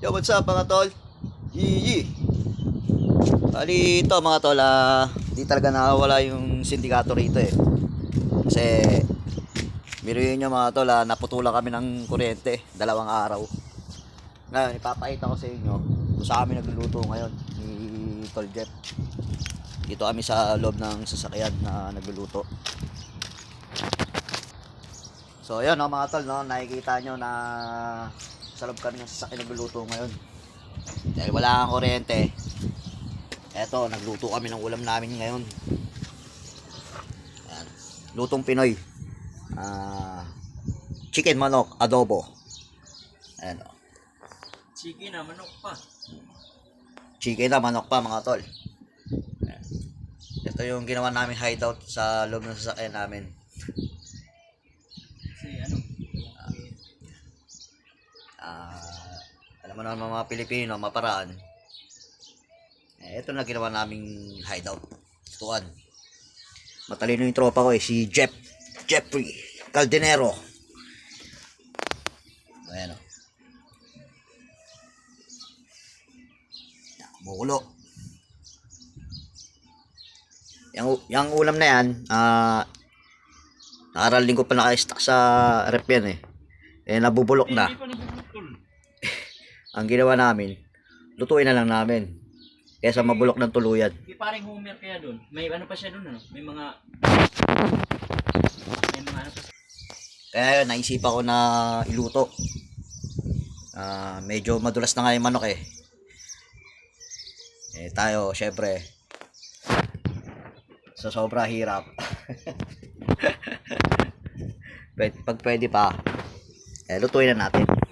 Yo, what's up mga tol? Yee Bali ito mga tol, ah, di talaga nakawala yung sindikato rito eh. Kasi, biruin nyo mga tol, ah, naputulan kami ng kuryente, dalawang araw. Ngayon, ipapakita ko sa inyo kung saan kami nagluluto ngayon ni Tol Jeff. Dito kami sa loob ng sasakyan na nagluluto. So, ayun no, mga tol, no, nakikita nyo na sa loob kami ng sasakyan nagluluto ngayon. Dahil wala kang kuryente, eto, nagluto kami ng ulam namin ngayon. Ayan. Lutong Pinoy. Ah, chicken manok, adobo. Ayan o. Sige na, manok pa. Chicken na manok pa mga tol. Ayan. Ito yung ginawa namin hideout sa loob ng sasakyan namin. Kasi ano, Ah, alam mo naman mga Pilipino, maparaan. Eh, ito na ginawa naming hideout. Tuan. Matalino yung tropa ko eh, si Jeff. Jeffrey Caldenero. Ayan o. Bukulo. Yung, yung ulam na yan, ah, nakaraling ko pa naka-stack sa rep yan eh. Eh, nabubulok na. ang ginawa namin, lutuin na lang namin. Kesa mabulok ng tuluyan. Hindi parang Homer kaya doon. May ano pa siya doon, ano? May mga... May mga ano pa siya. Kaya yun, naisipan ko na iluto. Ah, medyo madulas na nga yung manok eh. Eh tayo, syempre, sa sobra hirap. Pag pwede pa, eh, lutuin na natin.